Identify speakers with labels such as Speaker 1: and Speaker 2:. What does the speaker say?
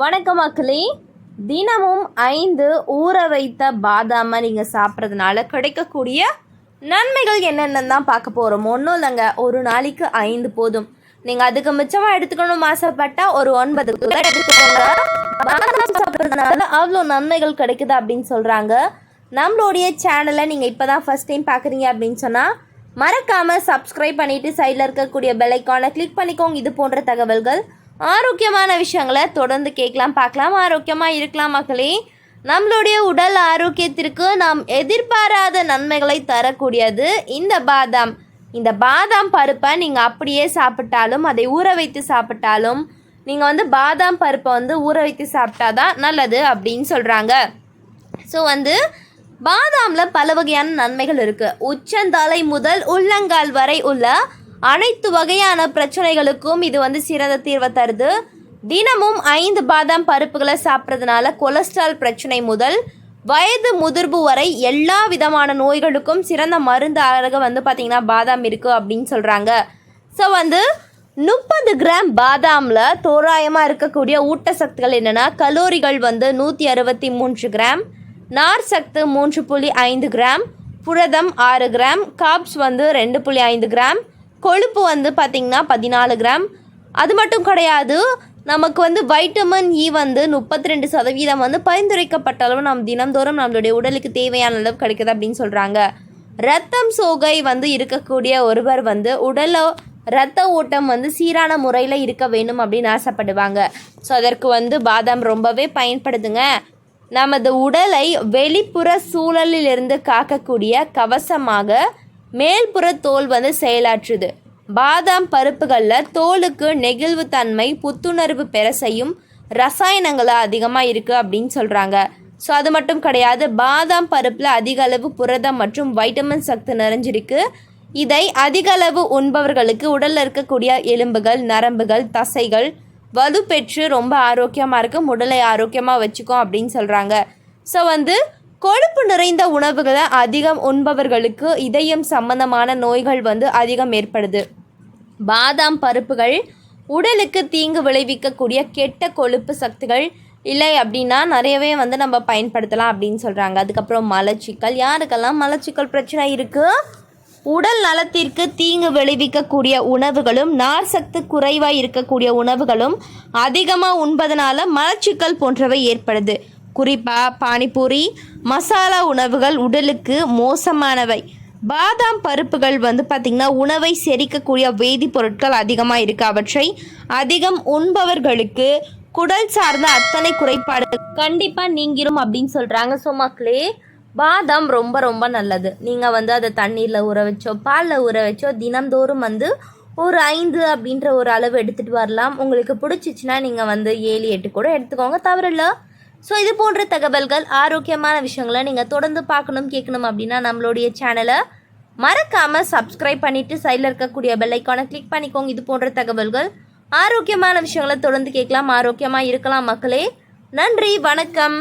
Speaker 1: வணக்கம் மக்களே. தினமும் ஐந்து ஊற வைத்த பாதாமை நீங்கள் சாப்பிட்றதுனால கிடைக்கக்கூடிய நன்மைகள் என்னென்னு தான் பார்க்க போகிறோம் ஒன்றும் இல்லைங்க ஒரு நாளைக்கு ஐந்து போதும். நீங்கள் அதுக்கு மிச்சமாக எடுத்துக்கணும் ஆசைப்பட்டால் ஒரு ஒன்பது எடுத்துக்கோங்க. பாதாம் சாப்பிட்றதுனால அவ்வளோ நன்மைகள் கிடைக்குது அப்படின்னு சொல்கிறாங்க நம்மளுடைய சேனலை நீங்கள் இப்போ தான் ஃபஸ்ட் டைம் பார்க்குறீங்க அப்படின்னு சொன்னால் மறக்காமல் சப்ஸ்கிரைப் பண்ணிவிட்டு சைடில் இருக்கக்கூடிய பெல் ஐக்கானை கிளிக் பண்ணிக்கோங்க. இது போன்ற தகவல்கள் ஆரோக்கியமான விஷயங்களை தொடர்ந்து கேட்கலாம் பார்க்கலாம். ஆரோக்கியமாக இருக்கலாம் மக்களே. நம்மளுடைய உடல் ஆரோக்கியத்திற்கு நாம் எதிர்பாராத நன்மைகளை தரக்கூடியது இந்த பாதாம். இந்த பாதாம் பருப்பை நீங்கள் அப்படியே சாப்பிட்டாலும் அதை ஊற வைத்து சாப்பிட்டாலும் நீங்கள் வந்து பாதாம் பருப்பை வந்து ஊற வைத்து சாப்பிட்டா தான் நல்லது அப்படின்னு சொல்கிறாங்க ஸோ வந்து பாதாமில் பல வகையான நன்மைகள் இருக்குது உச்சந்தலை முதல் உள்ளங்கால் வரை உள்ள அனைத்து வகையான பிரச்சனைகளுக்கும் இது வந்து சிறந்த தீர்வை தருது. தினமும் ஐந்து பாதாம் பருப்புகளை சாப்பிட்றதுனால கொலஸ்ட்ரால் பிரச்சனை முதல் வயது முதிர்வு வரை எல்லா விதமான நோய்களுக்கும் சிறந்த மருந்து அழகு வந்து பார்த்திங்கன்னா பாதாம் இருக்குது அப்படின்னு சொல்கிறாங்க ஸோ வந்து முப்பது கிராம் பாதாமில் தோராயமாக இருக்கக்கூடிய ஊட்டச்சத்துக்கள் என்னென்னா கலோரிகள் வந்து நூற்றி அறுபத்தி மூன்று கிராம் நார் சத்து மூன்று புள்ளி ஐந்து கிராம் புரதம் ஆறு கிராம் காப்ஸ் வந்து ரெண்டு புள்ளி ஐந்து கிராம் கொழுப்பு வந்து பார்த்திங்கன்னா பதினாலு கிராம். அது மட்டும் கிடையாது நமக்கு வந்து வைட்டமின் இ e வந்து முப்பத்தி ரெண்டு சதவீதம் வந்து பரிந்துரைக்கப்பட்ட அளவு நம் தினந்தோறும் நம்மளுடைய உடலுக்கு தேவையான அளவு கிடைக்குது அப்படின்னு சொல்கிறாங்க ரத்தம் சோகை வந்து இருக்கக்கூடிய ஒருவர் வந்து உடலை ரத்த ஓட்டம் வந்து சீரான முறையில் இருக்க வேண்டும் அப்படின்னு ஆசைப்படுவாங்க. ஸோ அதற்கு வந்து பாதாம் ரொம்பவே பயன்படுதுங்க. நமது உடலை வெளிப்புற சூழலிலிருந்து காக்கக்கூடிய கவசமாக மேல்புற தோல் வந்து செயலாற்றுது. பாதாம் பருப்புகளில் தோலுக்கு நெகிழ்வு தன்மை புத்துணர்வு பெற செய்யும் ரசாயனங்கள் அதிகமாக இருக்குது அப்படின்னு சொல்கிறாங்க ஸோ அது மட்டும் கிடையாது பாதாம் பருப்பில் அதிக அளவு புரதம் மற்றும் வைட்டமின் சக்தி நிறைஞ்சிருக்கு. இதை அதிக அளவு உண்பவர்களுக்கு உடலில் இருக்கக்கூடிய எலும்புகள் நரம்புகள் தசைகள் வலு பெற்று ரொம்ப ஆரோக்கியமாக இருக்கும் உடலை ஆரோக்கியமாக வச்சுக்கும் அப்படின்னு சொல்கிறாங்க ஸோ வந்து கொழுப்பு நிறைந்த உணவுகளை அதிகம் உண்பவர்களுக்கு இதயம் சம்பந்தமான நோய்கள் வந்து அதிகம் ஏற்படுது. பாதாம் பருப்புகள் உடலுக்கு தீங்கு விளைவிக்கக்கூடிய கெட்ட கொழுப்பு சக்திகள் இல்லை அப்படின்னா நிறையவே வந்து நம்ம பயன்படுத்தலாம் அப்படின்னு சொல்கிறாங்க அதுக்கப்புறம் மலச்சிக்கல். யாருக்கெல்லாம் மலச்சிக்கல் பிரச்சனை இருக்குது உடல் நலத்திற்கு தீங்கு விளைவிக்கக்கூடிய உணவுகளும் நார் சத்து குறைவாக இருக்கக்கூடிய உணவுகளும் அதிகமாக உண்பதனால மலச்சிக்கல் போன்றவை ஏற்படுது. குறிப்பாக பானிபூரி மசாலா உணவுகள் உடலுக்கு மோசமானவை. பாதாம் பருப்புகள் வந்து பார்த்திங்கன்னா உணவை செரிக்கக்கூடிய வேதிப்பொருட்கள் அதிகமாக இருக்குது அவற்றை அதிகம் உண்பவர்களுக்கு குடல் சார்ந்த அத்தனை குறைபாடு கண்டிப்பாக நீங்கிரும் அப்படின்னு சொல்கிறாங்க ஸோ மக்களே பாதாம் ரொம்ப ரொம்ப நல்லது. நீங்கள் வந்து அதை தண்ணீரில் ஊற வச்சோ பாலில் ஊற வச்சோ தினந்தோறும் வந்து ஒரு ஐந்து அப்படின்ற ஒரு அளவு எடுத்துகிட்டு வரலாம். உங்களுக்கு பிடிச்சிச்சின்னா நீங்கள் வந்து ஏழு எட்டு கூட எடுத்துக்கோங்க. தவறில்லை. ஸோ இது போன்ற தகவல்கள் ஆரோக்கியமான விஷயங்களை நீங்கள் தொடர்ந்து பார்க்கணும் கேட்கணும் அப்படின்னா நம்மளுடைய சேனலை மறக்காமல் சப்ஸ்கிரைப் பண்ணிவிட்டு சைடில் இருக்கக்கூடிய பெல்லைக்கானை கிளிக் பண்ணிக்கோங்க. இது போன்ற தகவல்கள் ஆரோக்கியமான விஷயங்களை தொடர்ந்து கேட்கலாம் ஆரோக்கியமாக இருக்கலாம் மக்களே. நன்றி வணக்கம்.